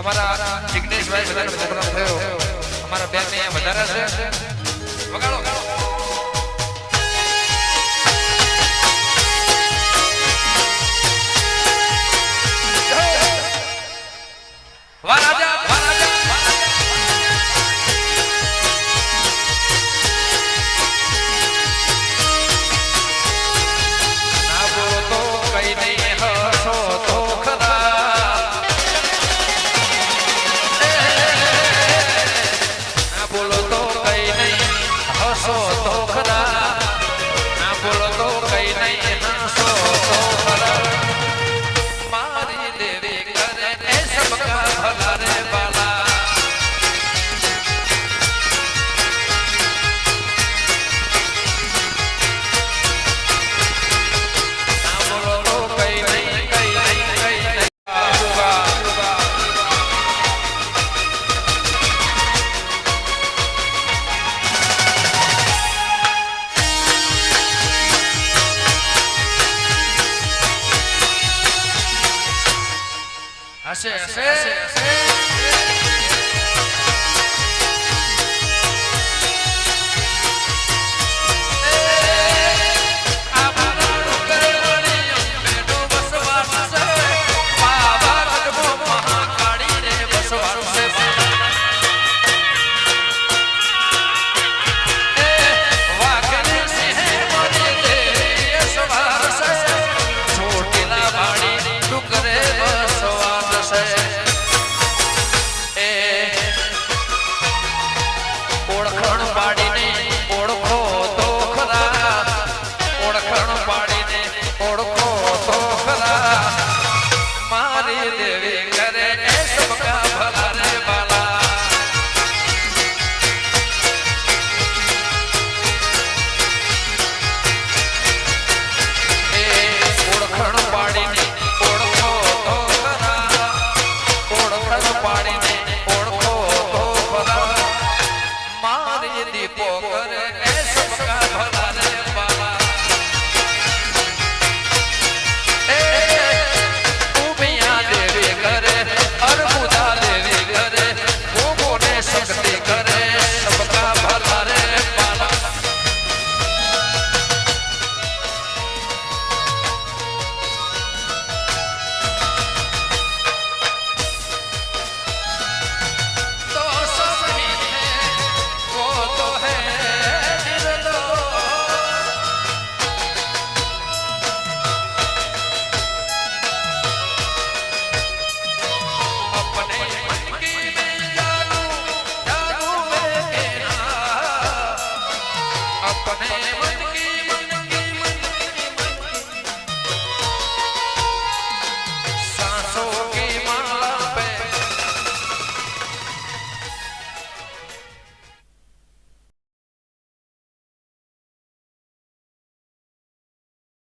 અમારા જિગ્નેશભાઈ બધાનો પ્રોગ્રામ થયો. અમારા બેન ને વધારે છે. વગાડો. Oh. હશે હશે હશે